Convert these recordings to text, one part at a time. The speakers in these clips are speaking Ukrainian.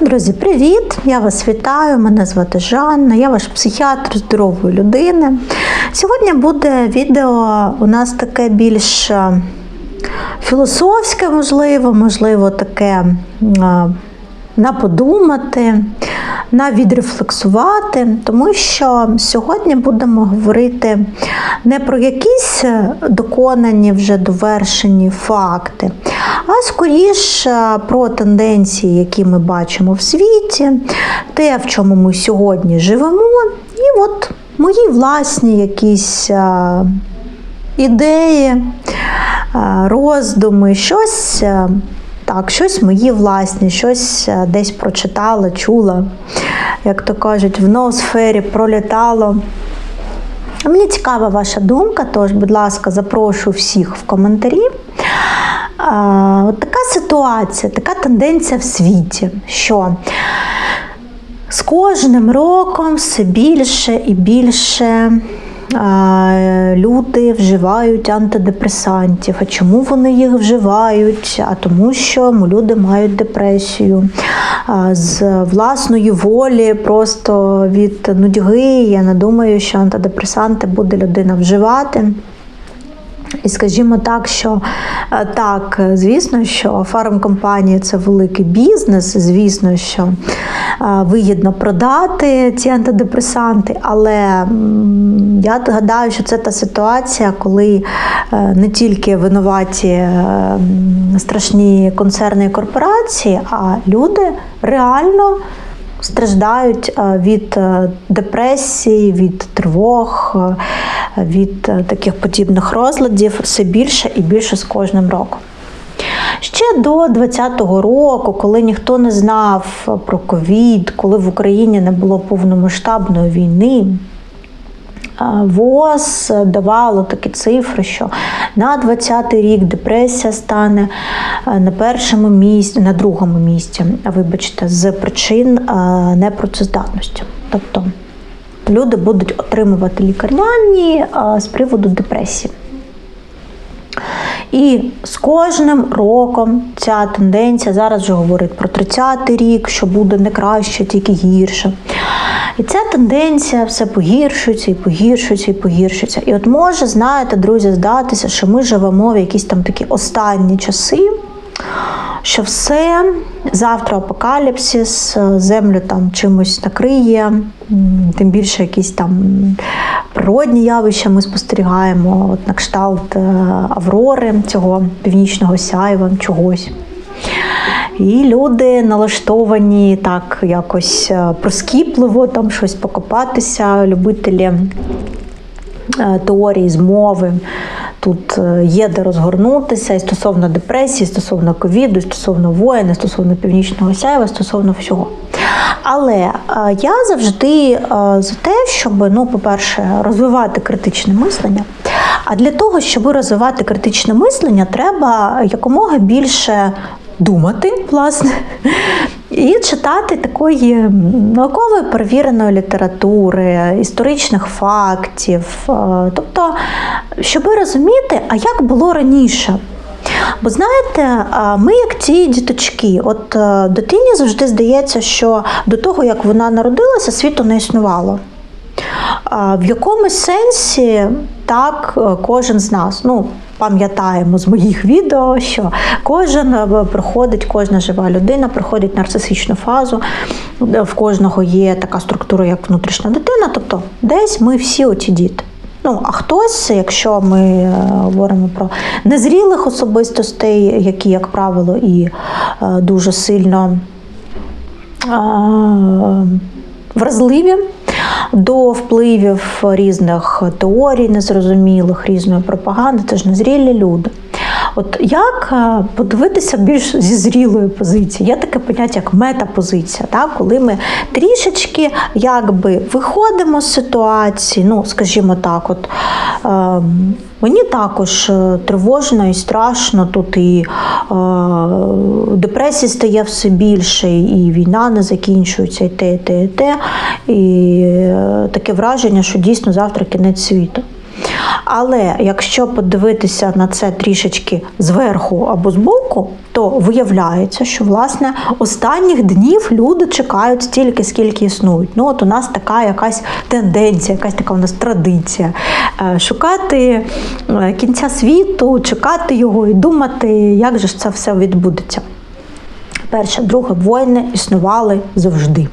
Друзі, привіт! Я вас вітаю. Мене звати Жанна, я ваш психіатр здорової людини. Сьогодні буде відео у нас таке більш е, філософське, можливо, можливо, таке е, на подумати, на відрефлексувати, тому що сьогодні будемо говорити не про якісь доконані вже довершені факти, а скоріш е, про тенденції, які ми бачимо в світі, те, в чому ми сьогодні живемо, і от мої власні якісь е, ідеї, е, роздуми, щось. Так, щось мої власні, щось е, десь прочитала, чула, як то кажуть, в ноосфері пролітало. Мені цікава ваша думка, тож, будь ласка, запрошую всіх в коментарі. От така ситуація, така тенденція в світі, що з кожним роком все більше і більше люди вживають антидепресантів. А чому вони їх вживають? А тому, що люди мають депресію. З власної волі, просто від нудьги. Я не думаю, що антидепресанти буде людина вживати. І скажімо так, що е, так, звісно, що фармкомпанії це великий бізнес, звісно, що е, вигідно продати ці антидепресанти, але я гадаю, що це та ситуація, коли е, не тільки винуваті страшні концерни і корпорації, а люди реально страждають е, від е, депресії, від тривог, е, від таких подібних розладів все більше і більше з кожним роком. Ще до 2020 року, коли ніхто не знав про ковід, коли в Україні не було повномасштабної війни, ВОЗ давало такі цифри, що на 20-й рік депресія стане е, на першому місці, на другому місці, вибачте, з причин е, непрацездатності. Тобто люди будуть отримувати лікарняні е, з приводу депресії. І з кожним роком ця тенденція зараз вже говорить про 30-й рік, що буде не краще, тільки гірше. І ця тенденція все погіршується і погіршується і погіршується. І от може, знаєте, друзі, здатися, що ми живемо в якісь там такі останні часи, що все, завтра апокаліпсис, землю там чимось накриє, тим більше якісь там природні явища ми спостерігаємо, от на кшталт е, Аврори, цього північного сяйва, чогось. І люди налаштовані так якось е, проскіпливо, там щось покопатися, любителі е, теорії змови. Тут е, є де розгорнутися і стосовно депресії, стосовно ковіду, стосовно воїн, стосовно північного сяйва, стосовно всього. Але я завжди за те, щоб, ну, по-перше, розвивати критичне мислення. А для того, щоб розвивати критичне мислення, треба якомога більше думати, власне, і читати такої наукової перевіреної літератури, історичних фактів. Е, Тобто, щоб розуміти, а як було раніше. Бо знаєте, ми як ті діточки, от е, дитині завжди здається, що до того, як вона народилася, світу не існувало. В якомусь сенсі так е, кожен з нас. Ну, пам'ятаємо з моїх відео, що кожен е, проходить, кожна жива людина проходить нарцисичну фазу. В кожного є така структура, як внутрішня дитина. Тобто, десь ми всі оті діти. Ну, а хтось, якщо ми е, говоримо про незрілих особистостей, які, як правило, і е, дуже сильно вразливі до впливів різних теорій незрозумілих, різної пропаганди, це ж незрілі люди. От як е, подивитися більш зі зрілої позиції? Є таке поняття, як метапозиція, так? коли ми трішечки якби виходимо з ситуації, ну, скажімо так, от. Е, Мені також е, тривожно і страшно тут і е, депресії стає все більше, і війна не закінчується, і те, і те, і те. І таке враження, що дійсно завтра кінець світу. Але якщо подивитися на це трішечки зверху або збоку, то виявляється, що власне останніх днів люди чекають стільки, скільки існують. Ну от у нас така якась тенденція, якась така у нас традиція е, шукати е, кінця світу, чекати його і думати, як же ж це все відбудеться. Перше, друге, воїни існували завжди.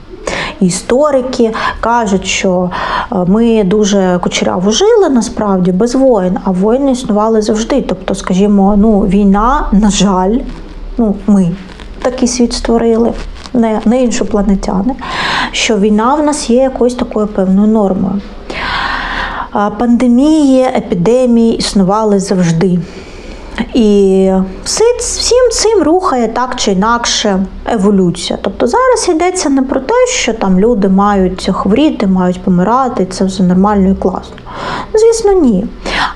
Історики кажуть, що е, ми дуже кучеряво жили насправді без воїн, а воїни існували завжди. Тобто, скажімо, ну, війна, на жаль, ну, ми такий світ створили, не, не іншопланетяни, що війна в нас є якоюсь такою певною нормою. Пандемії, епідемії існували завжди. І всім цим рухає так чи інакше еволюція. Тобто зараз йдеться не про те, що там люди мають хворіти, мають помирати, це все нормально і класно. Звісно, ні.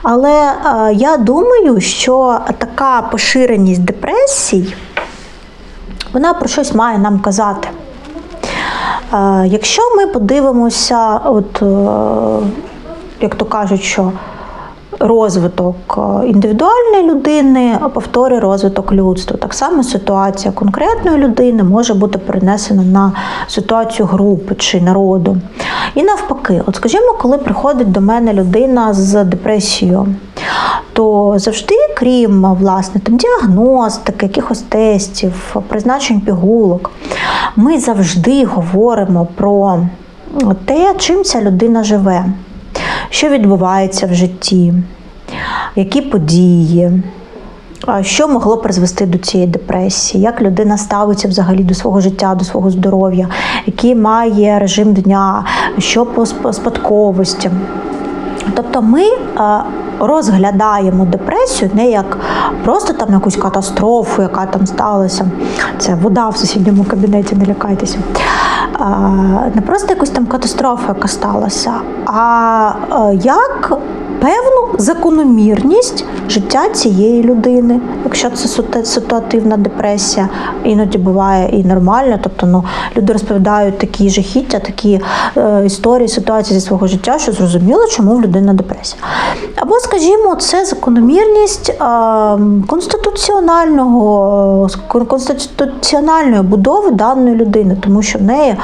Але е, я думаю, що така поширеність депресій, вона про щось має нам казати. Е, Якщо ми подивимося, от, е, як то кажуть, що розвиток е, індивідуальної людини повторює розвиток людства. Так само ситуація конкретної людини може бути перенесена на ситуацію групи чи народу. І навпаки, от скажімо, коли приходить до мене людина з депресією, то завжди, крім власне там діагностики, якихось тестів, призначень пігулок, ми завжди говоримо про те, чим ця людина живе, що відбувається в житті, які події. Що могло призвести до цієї депресії, як людина ставиться взагалі до свого життя, до свого здоров'я, який має режим дня, що по спадковостям? Тобто ми е, розглядаємо депресію не як просто там якусь катастрофу, яка там сталася. Це вода в сусідньому кабінеті, не лякайтеся. Е, Не просто якусь там катастрофу, яка сталася, а е, як певну закономірність життя цієї людини. Якщо це ситуативна депресія, іноді буває і нормально. Тобто, ну люди розповідають такі жахіття, такі е, історії, ситуації зі свого життя, що зрозуміло, чому в людини депресія. Або, скажімо, це закономірність е, конституціонального е, конституціональної будови даної людини, тому що в неї е,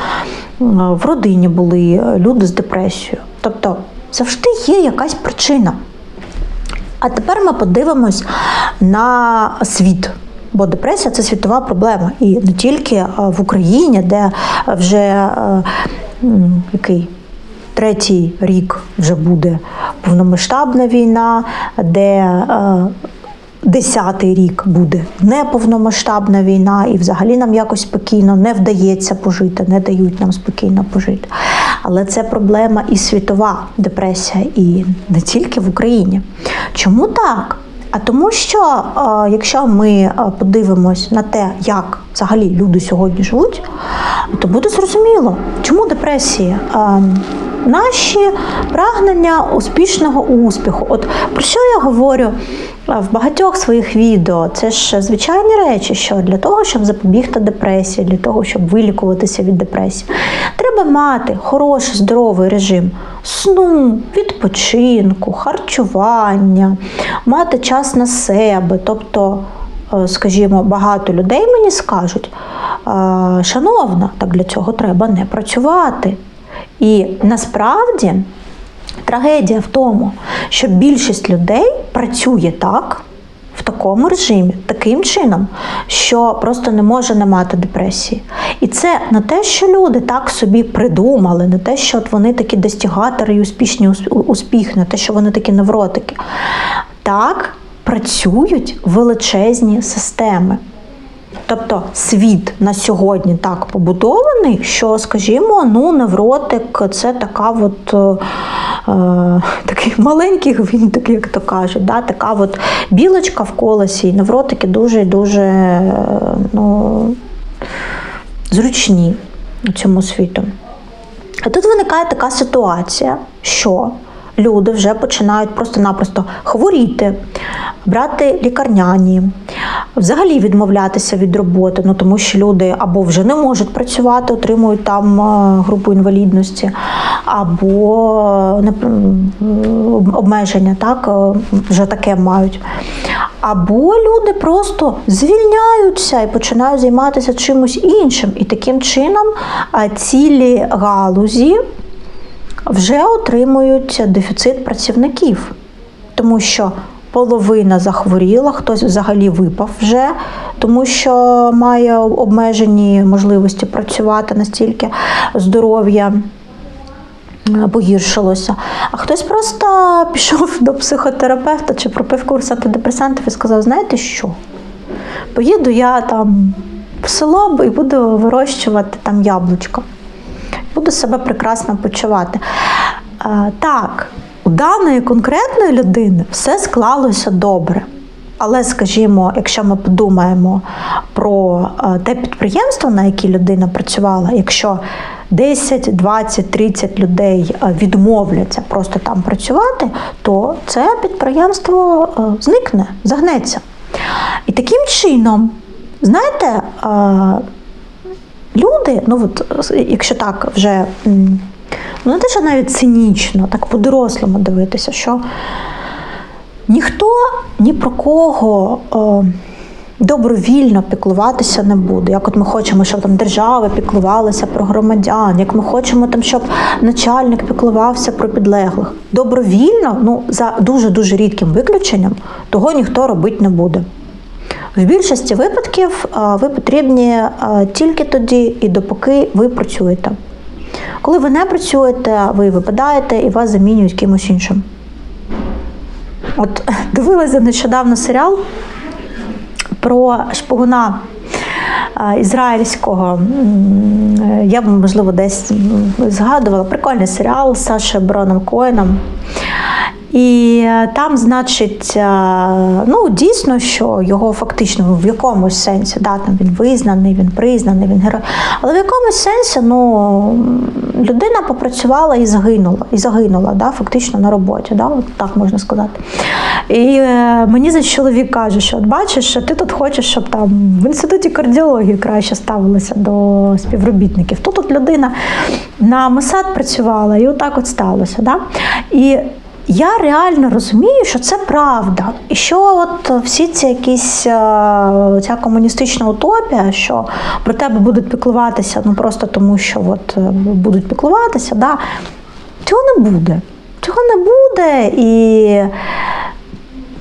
в родині були люди з депресією. Тобто завжди є якась причина. А тепер ми подивимось на світ. Бо депресія це світова проблема. І не тільки в Україні, де вже е, який третій рік вже буде повномасштабна війна, де е, десятий рік буде неповномасштабна війна, і взагалі нам якось спокійно не вдається пожити, не дають нам спокійно пожити. Але це проблема і світова депресія, і не тільки в Україні. Чому так? А тому, що е, якщо ми е, подивимось на те, як взагалі люди сьогодні живуть, то буде зрозуміло, чому депресія. Е, Наші прагнення успішного успіху. От про що я говорю в багатьох своїх відео? Це ж звичайні речі, що для того, щоб запобігти депресії, для того, щоб вилікуватися від депресії, треба мати хороший здоровий режим сну, відпочинку, харчування, мати час на себе. Тобто, е, скажімо, багато людей мені скажуть, «Е, шановна, так для цього треба не працювати. І насправді трагедія в тому, що більшість людей працює так, в такому режимі, таким чином, що просто не може не мати депресії. І це не те, що люди так собі придумали, не те, що от вони такі достігатори і успішні усп- успіх, не те, що вони такі невротики. Так працюють величезні системи. Тобто світ на сьогодні так побудований, що, скажімо, ну, невротик це така от. Е, маленьких, такий маленький гвинтик, як то кажуть, да? така от білочка в колесі, і невротики дуже дуже е, ну, зручні цьому світу. А тут виникає така ситуація, що люди вже починають просто-напросто хворіти, брати лікарняні, взагалі відмовлятися від роботи, ну тому що люди або вже не можуть працювати, отримують там е, групу інвалідності, або е, обмеження, так, е, вже таке мають. Або люди просто звільняються і починають займатися чимось іншим. І таким чином цілі галузі вже отримують дефіцит працівників, тому що половина захворіла, хтось взагалі випав вже, тому що має обмежені можливості працювати настільки здоров'я е, погіршилося. А хтось просто пішов до психотерапевта чи пропив курс антидепресантів і сказав: знаєте що? Поїду я там в село і буду вирощувати там яблучко буду себе прекрасно почувати. Е, Так, у даної конкретної людини все склалося добре. Але, скажімо, якщо ми подумаємо про е, те підприємство, на яке людина працювала, якщо 10, 20, 30 людей е, відмовляться просто там працювати, то це підприємство зникне, загнеться. І таким чином, знаєте, люди, ну от якщо так вже ну те, що навіть цинічно, так по-дорослому дивитися, що ніхто ні про кого е, добровільно піклуватися не буде. Як от ми хочемо, щоб там держава піклувалася про громадян, як ми хочемо, там, щоб начальник піклувався про підлеглих. Добровільно, ну за дуже дуже рідким виключенням, того ніхто робити не буде. В більшості випадків е, ви потрібні е, тільки тоді і допоки ви працюєте. Коли ви не працюєте, ви випадаєте і вас замінюють кимось іншим. От дивилася нещодавно серіал про шпигуна е, ізраїльського. Я б, можливо, десь згадувала. Прикольний серіал з Сашою Броном Коеном. І е, там, значить, е, ну дійсно, що його фактично в якомусь сенсі, да, там він визнаний, він признаний, він герой. Але в якомусь сенсі ну, людина попрацювала і загинула, і загинула, да, фактично на роботі, да, от так можна сказати. І е, мені за чоловік каже, що от бачиш, що ти тут хочеш, щоб там в інституті кардіології краще ставилися до співробітників. Тут от людина на Масад працювала, і отак от сталося. Да? І я реально розумію, що це правда, і що от всі ці якісь е, ця комуністична утопія, що про тебе будуть піклуватися, ну просто тому, що от е, будуть піклуватися, да, цього не буде. Цього не буде і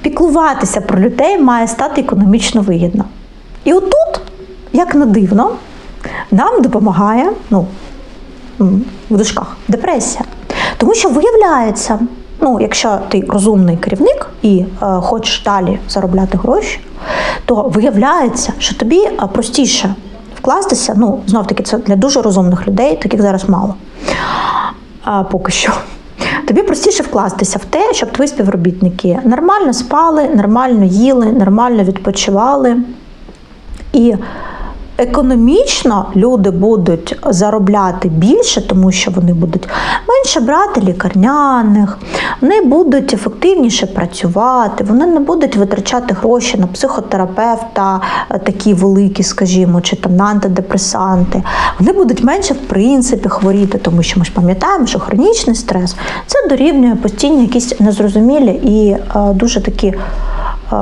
піклуватися про людей має стати економічно вигідно. І отут, як не дивно, нам допомагає, ну, в дужках, депресія. Тому що виявляється, ну, якщо ти розумний керівник і е, хочеш далі заробляти гроші, то виявляється, що тобі е, простіше вкластися. Ну, знов таки, це для дуже розумних людей, таких зараз мало. А, поки що. Тобі простіше вкластися в те, щоб твої співробітники нормально спали, нормально їли, нормально відпочивали. І економічно люди будуть заробляти більше, тому що вони будуть менше брати лікарняних, вони будуть ефективніше працювати, вони не будуть витрачати гроші на психотерапевта, е, такі великі, скажімо, чи там на антидепресанти. Вони будуть менше в принципі хворіти, тому що ми ж пам'ятаємо, що хронічний стрес це дорівнює постійні якісь незрозумілі і е, дуже такі е,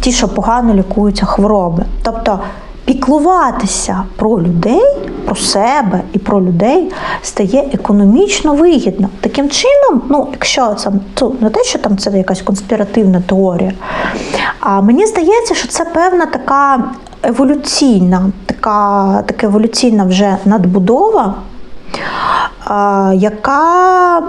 ті, що погано лікуються хвороби. Тобто піклуватися про людей, про себе і про людей стає економічно вигідно. Таким чином, ну, якщо це не те, що там це якась конспіративна теорія, а мені здається, що це певна така еволюційна, така, така еволюційна вже надбудова, яка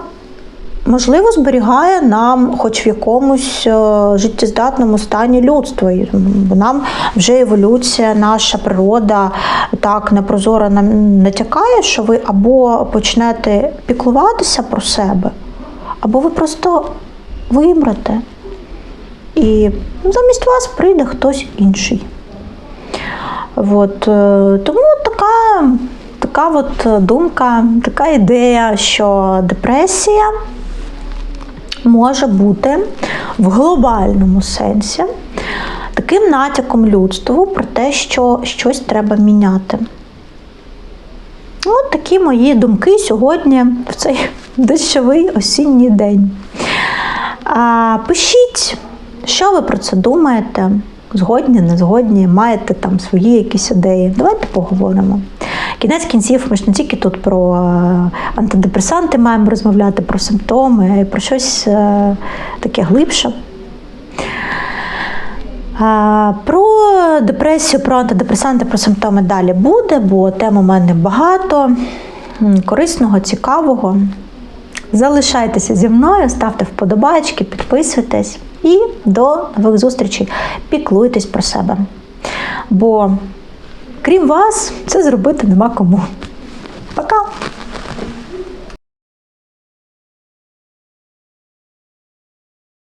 можливо, зберігає нам, хоч в якомусь е, життєздатному стані людства. Бо нам вже еволюція, наша природа так непрозоро нам натякає, що ви або почнете піклуватися про себе, або ви просто вимрете. І замість вас прийде хтось інший. От, е, тому така, така от думка, така ідея, що депресія може бути в глобальному сенсі таким натяком людству про те, що щось треба міняти. От такі мої думки сьогодні в цей дощовий осінній день. Пишіть, що ви про це думаєте? Згодні, не згодні, маєте там свої якісь ідеї. Давайте поговоримо. Кінець кінців, ми ж не тільки тут про е, антидепресанти маємо розмовляти, про симптоми, про щось е, таке глибше. Про депресію, про антидепресанти, про симптоми далі буде, бо тем у мене багато корисного, цікавого. Залишайтеся зі мною, ставте вподобайки, підписуйтесь і до нових зустрічей. Піклуйтесь про себе. Бо крім вас, це зробити нема кому.